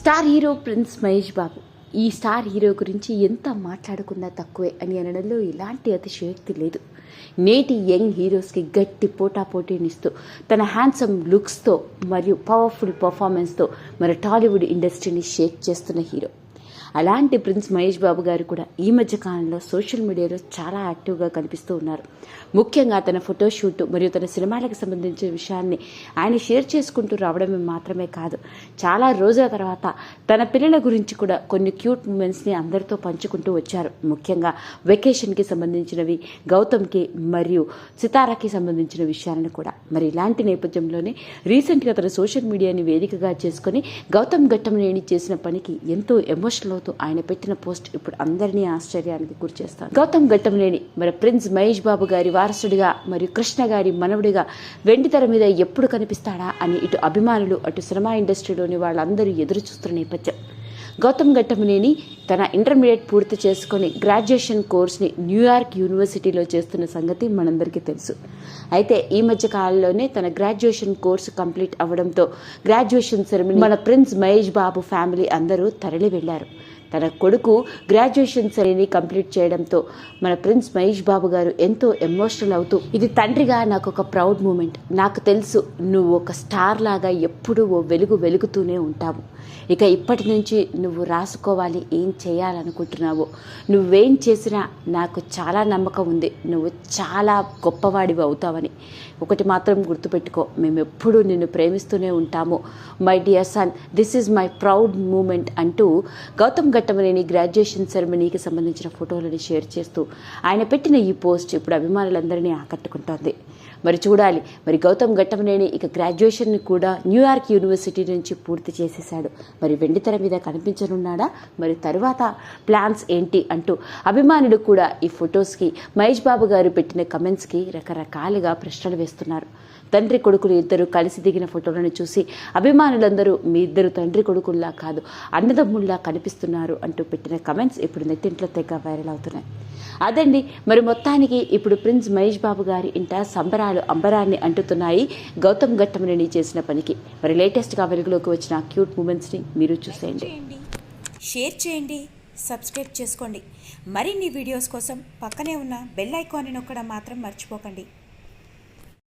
Star hero prince Mahesh Babu. ఈ star hero గురించి ఎంత మాట్లాడుకున్నా తక్కువే అని అనడంలో ఎలాంటి అతిశయోక్తి లేదు. నేటి యంగ్ హీరోస్కి గట్టి పోటా పోటీనిస్తూ తన హ్యాండ్సమ్ లుక్స్తో మరియు పవర్ఫుల్ పర్ఫార్మెన్స్తో మన టాలీవుడ్ ఇండస్ట్రీని షేక్ చేస్తున్న హీరో. అలాంటి ప్రిన్స్ మహేష్ బాబు గారు కూడా ఈ మధ్య కాలంలో సోషల్ మీడియాలో చాలా యాక్టివ్గా కనిపిస్తూ ఉన్నారు. ముఖ్యంగా తన ఫోటోషూట్ మరియు తన సినిమాలకు సంబంధించిన విషయాన్ని ఆయన షేర్ చేసుకుంటూ రావడమే మాత్రమే కాదు చాలా రోజుల తర్వాత తన పిల్లల గురించి కూడా కొన్ని క్యూట్ మూమెంట్స్ని అందరితో పంచుకుంటూ వచ్చారు. ముఖ్యంగా వెకేషన్కి సంబంధించినవి గౌతమ్కి మరియు సితారాకి సంబంధించిన విషయాలను కూడా. మరి ఇలాంటి నేపథ్యంలోనే రీసెంట్గా తన సోషల్ మీడియాని వేదికగా చేసుకొని గౌతమ్ గట్టంనేని చేసిన పనికి ఎంతో ఎమోషనల్ అవుతూ ఆయన పెట్టిన పోస్ట్ ఇప్పుడు అందరినీ ఆశ్చర్యానికి గురిచేస్తారు గౌతమ్ గట్టంనేని మరి ప్రిన్స్ మహేష్ బాబు గారి వారసుడిగా మరియు కృష్ణ గారి మనవడిగా వెండితెర మీద ఎప్పుడు కనిపిస్తాడా అని ఇటు అభిమానులు అటు సినిమా ఇండస్ట్రీలోని వాళ్ళందరూ ఎదురు చూస్తున్న నేపథ్యం. గౌతమ్ గట్టమనేని తన ఇంటర్మీడియట్ పూర్తి చేసుకొని గ్రాడ్యుయేషన్ కోర్స్ని న్యూయార్క్ యూనివర్సిటీలో చేస్తున్న సంగతి మనందరికీ తెలుసు. అయితే ఈ మధ్య కాలంలోనే తన గ్రాడ్యుయేషన్ కోర్సు కంప్లీట్ అవ్వడంతో గ్రాడ్యుయేషన్ సెరమనీ మన ప్రిన్స్ మహేష్ బాబు ఫ్యామిలీ అందరూ తరలి వెళ్ళారు తన కొడుకు గ్రాడ్యుయేషన్ సరేని కంప్లీట్ చేయడంతో మన ప్రిన్స్ మహేష్ బాబు గారు ఎంతో ఎమోషనల్ అవుతూ ఇది తండ్రిగా నాకు ఒక ప్రౌడ్ మూమెంట్. నాకు తెలుసు నువ్వు ఒక స్టార్ లాగా ఎప్పుడూ ఓ వెలుగు వెలుగుతూనే ఉంటావు. ఇక ఇప్పటి నుంచి నువ్వు రాసుకోవాలి ఏం చేయాలనుకుంటున్నావో. నువ్వేం చేసినా నాకు చాలా నమ్మకం ఉంది. నువ్వు చాలా గొప్పవాడివి అవుతావని. ఒకటి మాత్రం గుర్తుపెట్టుకో. మేము ఎప్పుడూ నిన్ను ప్రేమిస్తూనే ఉంటాము. My dear son this is my proud moment అంటూ గౌతమ్ ఘట్టమనేని గ్రాడ్యుయేషన్ సెరమనీకి సంబంధించిన ఫోటోలను షేర్ చేస్తూ ఆయన పెట్టిన ఈ పోస్ట్ ఇప్పుడు అభిమానులందరినీ ఆకట్టుకుంటోంది. మరి చూడాలి. మరి గౌతమ్ ఘట్టమనేని ఇక గ్రాడ్యుయేషన్ కూడా న్యూయార్క్ యూనివర్సిటీ నుంచి పూర్తి చేసేశాడు. మరి వెండితెర మీద కనిపించనున్నాడా? మరి తరువాత ప్లాన్స్ ఏంటి అంటూ అభిమానులు కూడా ఈ ఫొటోస్కి మహేష్ బాబు గారు పెట్టిన కమెంట్స్కి రకరకాలుగా ప్రశ్నలు వేస్తున్నారు. తండ్రి కొడుకులు ఇద్దరు కలిసి దిగిన ఫోటోలను చూసి అభిమానులందరూ మీ ఇద్దరు తండ్రి కొడుకుల్లా కాదు అన్నదమ్ముల్లా కనిపిస్తున్నారు అంటూ పెట్టిన కమెంట్స్ ఇప్పుడు నెట్టింట్లో తెగ వైరల్ అవుతున్నాయి. అదండి మరి మొత్తానికి ఇప్పుడు ప్రిన్స్ మహేష్ బాబు గారి ఇంట సంబరాలు. అంబరాన్ని అంటుతున్నాయి. గౌతమ్ ఘట్టమనేని చేసిన పనికి. మరి లేటెస్ట్గా వెలుగులోకి వచ్చిన క్యూట్ మూమెంట్స్ని మీరు చూసేయండి. చేయండి షేర్ చేయండి సబ్స్క్రైబ్ చేసుకోండి. మరిన్ని వీడియోస్ కోసం పక్కనే ఉన్న బెల్ ఐకాన్ని నొక్కడం మాత్రం మర్చిపోకండి.